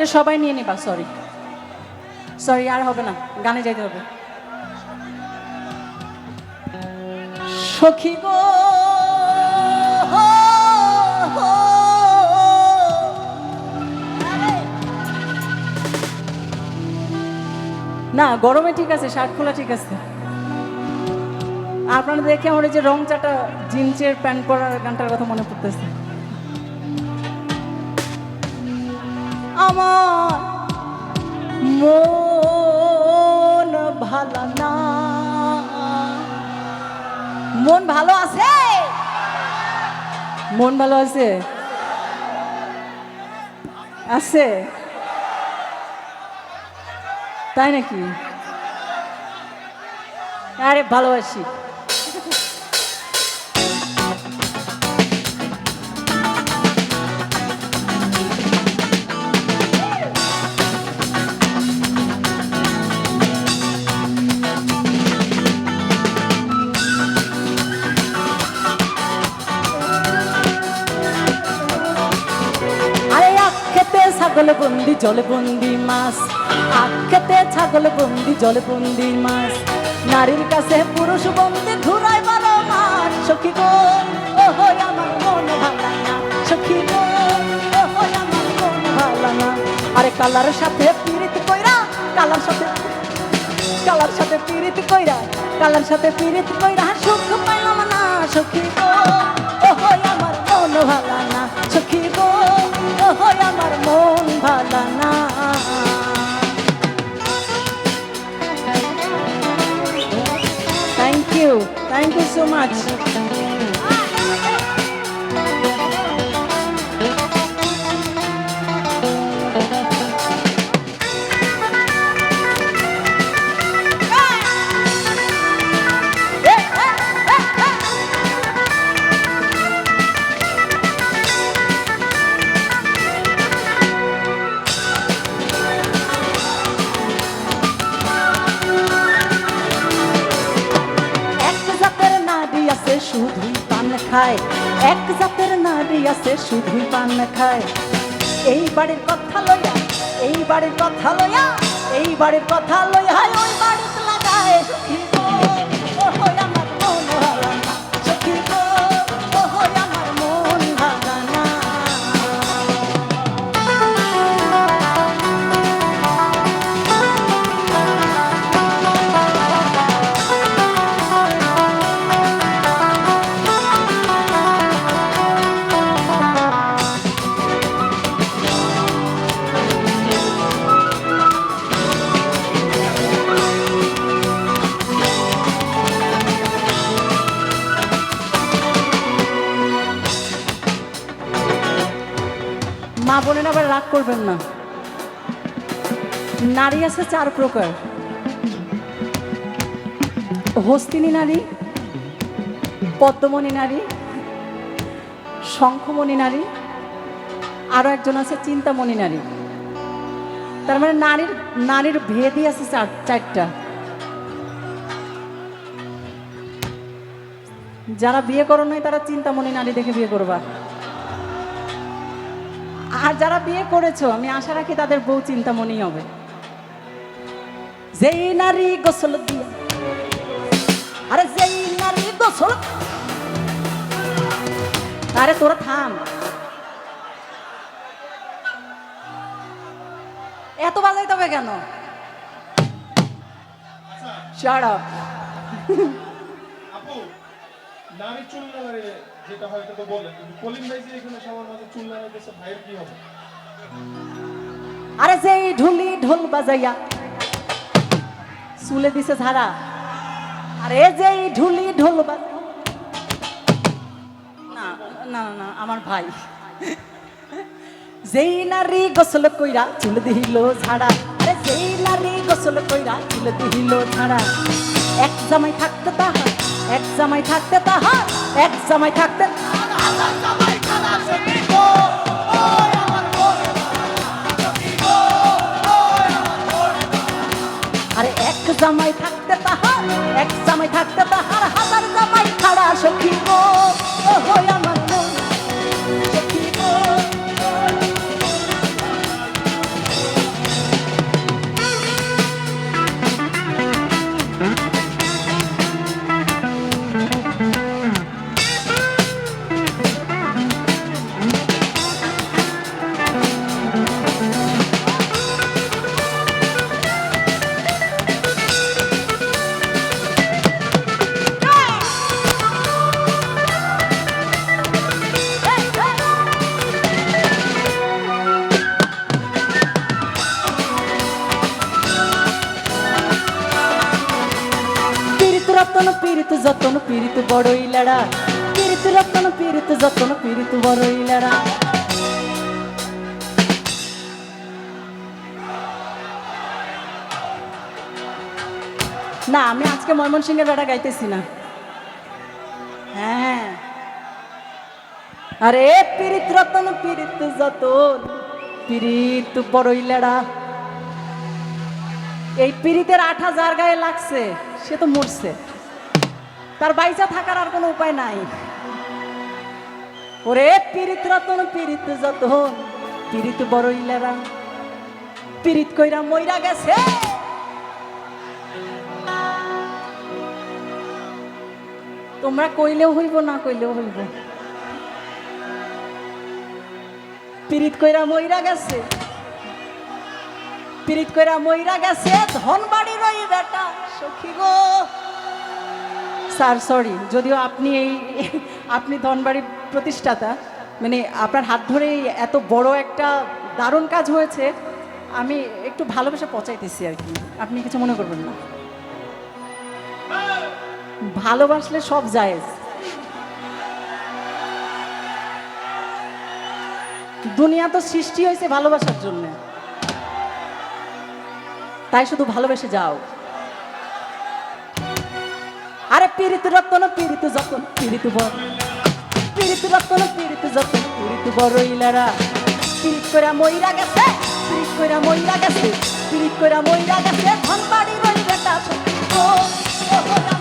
এটা সবাই নিয়ে নিবা সরি সরি আর হবে না, গানে যাইতে হবে। সখী গো না, গরমে ঠিক আছে, শার্ট খোলা ঠিক আছে। আপনারা দেখে আমার এই যে রং চাটা জিন্সের প্যান্ট পরার গানটার কথা মনে পড়তেছে। আমার মন ভালো না। মন ভালো আছে? মন ভালো আছে? আছে। তাই নাকি? আরে ভালোবাসি। ছাগল বন্দি, জলে বন্দি মাছ। আখ খেতে ছাগল বন্দি, জলে বন্দি মাছ। নারীর কাছে পুরুষ বন্দি ঘুরায় বারো মাস সখী গো ও হই আমার মন ভালা না। সখী গো ও হই আমার মন ভালা না। আরে কালার সাথে পীড়িত কইরা, কালার সাথে কালার সাথে পীড়িত কইরা, কালার সাথে পীড়িত কইরা সুখ পাইলাম না। সখী গো ও হই আমার মন ভালা না। muito mate. খায়। এক জাতের নারী আছে শুধুই পান খায়। এই বাড়ির কথা লইয়া, এই বাড়ির কথা লইয়া, এই বাড়ির কথা লইয়া ওই বাড়িতে বোনের আবার রাগ করবেন না। নারী আছে চার প্রকার। হস্তিনী নারী, পদ্মমণি নারী, শঙ্খমণি নারী আরও একজন আছে চিন্তামণি নারী। তার মানে নারীর নারীর ভেদই আছে চার, চারটা। যারা বিয়ে করো নাই তারা চিন্তামণি নারী দেখে বিয়ে করবা। আর যারা বিয়ে করেছ আমি আশা রাখি তাদের বউ চিন্তামণি হবে। যেই নারী গোসল দিয়া আরে যেই নারী গোসল আরে তোরা থাম। এত বাজাই তবে কেন? Shut আপু নারী চুল নাড়ে যেটা হয়, এটা তো কিন্তু কলিম ভাই যে এখানে সবার মাঝে চুল ভাইয়ের কি হবে? আরে যেই ঢুলি ঢোল বাজাইয়া চুলে দিছে ঝাড়া, আরে যেই ঢুলি ঢোল না না না, আমার ভাই। যেই নারী গোসল কইরা চুল দিল ঝাড়া যেই নারী গোসল কইরা চুল দিল ঝাড়া, এক জামাই থাকতে তাহার এক জামাই থাকতে তাহার, এক জামাই থাকতে আরে এক জামাই থাকতে তাহার, এক জামাই থাকতে পীড়িত বড়ই লাড়া। পীড়িত রতন, পীড়িত যতন, পীড়িত বড়ই না, আমি আজকে ময়মনসিংহের বেড়া গাইতেছি না। হ্যাঁ। আরে, পীড়িত রতন, পীড়িত যতন, পীড়িত বড়ই লাড়া। এই পীড়িতের আঠা যার গায়ে লাগছে, সে তো মরছে। তার বাইচা থাকার আর কোনো উপায় নাই। ওরে পীড়িত রতন, পীড়িত যতন, পীড়িত বড়ই লাড়া পীড়িত কইরা মইরা গেছে। তোমরা কইলেও হইব, না কইলেও হইব। পীড়িত কইরা মইরা গেছে। পীড়িত কইরা মইরা গেছে ধন বাড়ির ওই বেটা, সখী গো। স্যার সরি যদিও আপনি এই, আপনি ধনবাড়ির প্রতিষ্ঠাতা মানে আপনার হাত ধরে এই এত বড় একটা দারুণ কাজ হয়েছে, আমি একটু ভালোবেসে পচাইতেছি আর কি। আপনি কিছু মনে করবেন না। ভালোবাসলে সব জায়েজ। দুনিয়া তো সৃষ্টি হয়েছে ভালোবাসার জন্য। তাই শুধু ভালোবেসে যাও। পীড়িত রতন পীড়িত যতন পীড়িত বর পীড়িত রতন পীড়িত যতন পীড়িত বর ইলারা পীড়িত কইরা মইরা গেছে পীড়িত কইরা মইরা গেছে পীড়িত কইরা মইরা গেছে ধন বাড়ি রই বেটা ও ও